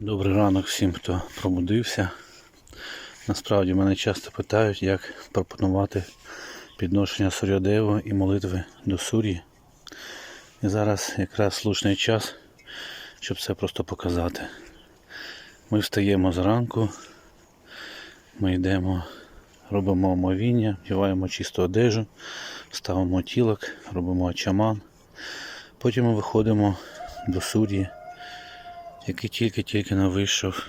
Добрий ранок всім, хто пробудився. Насправді мене часто питають, як пропонувати підношення Сурядева і молитви до Сур'ї. І зараз якраз слушний час, щоб це просто показати. Ми встаємо зранку, ми йдемо, робимо омовіння, вдіваємо чисту одежу, ставимо тілок, робимо чаман. Потім ми виходимо до Сур'ї який тільки-тільки не вийшов.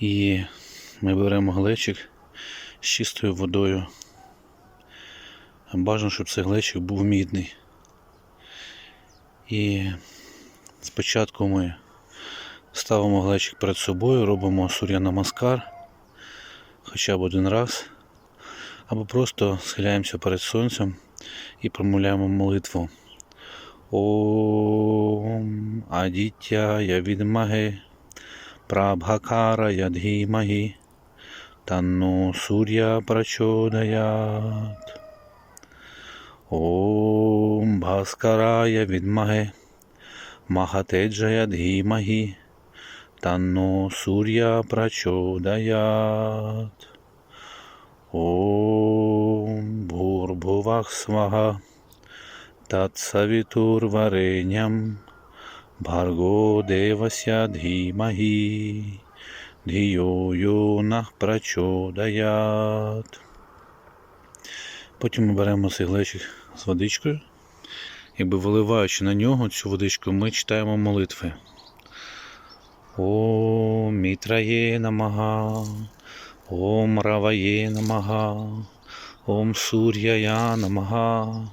І ми беремо глечик з чистою водою. Бажано, щоб цей глечик був мідний. І спочатку ми ставимо глечик перед собою, робимо сур'я намаскар хоча б один раз, або просто схиляємося перед сонцем і промовляємо молитву. Ом Адітя відмаги, Прабхакара ядгімагі, Танно Сур'я прачодаят. Ом Бhaskарая відмаги, Махатеджа ядгімагі, Танно Сур'я прачодаят. Ом Бхурбхувах свага. Татсавітурвареням Бхарго Девася Дхімагі Дхіо Йонах Потім ми беремо цей з водичкою. Якби виливаючи на нього цю водичку, ми читаємо молитви. Ом Мітрає Намага, Ом Раває Намага, Ом Сур'яя Намага.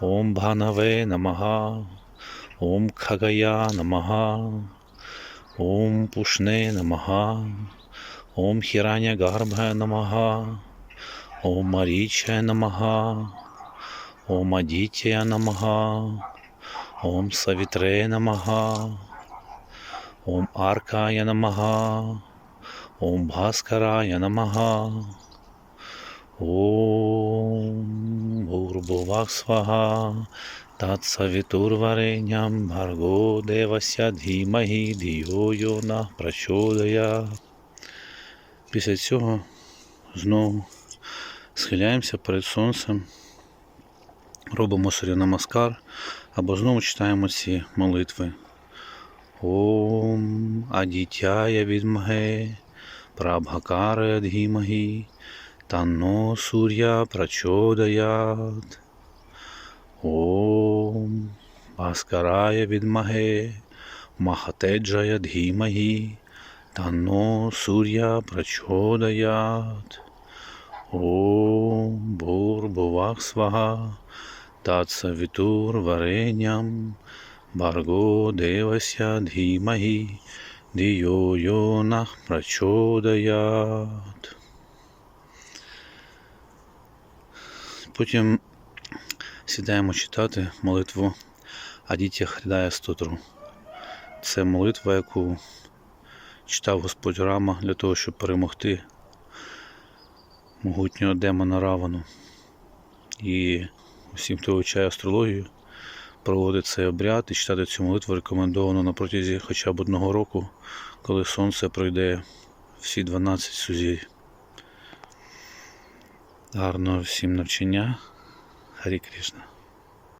Ом Бханаве Намага, Ом Khagaya Намага, Ом Пушне Намага, Ом Хіраня Гарбха Намага, Ом Маріча Намага, Ом Адітя Намага, Ом Савітре Намага, Ом Аркая Намага, Ом Бхаскарая Намага, Бурбувах свага, Татсавітурвареням Барго Девася Дхімагі Діо Йона Прачодая. Після цього знову схиляємося перед сонцем, робимо сурянамаскар або знову читаємо ці молитви. Ом Адітяя відмаге, Прабхакара Дхімагі, Танно Сур'я Прачодаят. Ом Баскарая відмаге, Махатеджая Дхімагі, Танно Сур'я Прачодаят. Ом Бурбувах свага, Татсавітур вареням, Барго Девася Дхімагі, Діо Йонах Прачодаят. Потім сідаємо читати молитву Адітя Хридая Стотру. Це молитва, яку читав Господь Рама для того, щоб перемогти могутнього демона Равану. І усім, хто вивчає астрологію, проводить цей обряд і читати цю молитву рекомендовано на протязі хоча б одного року, коли сонце пройде всі 12 сузір'їв. Гарного всім навчання. Харі Кришна.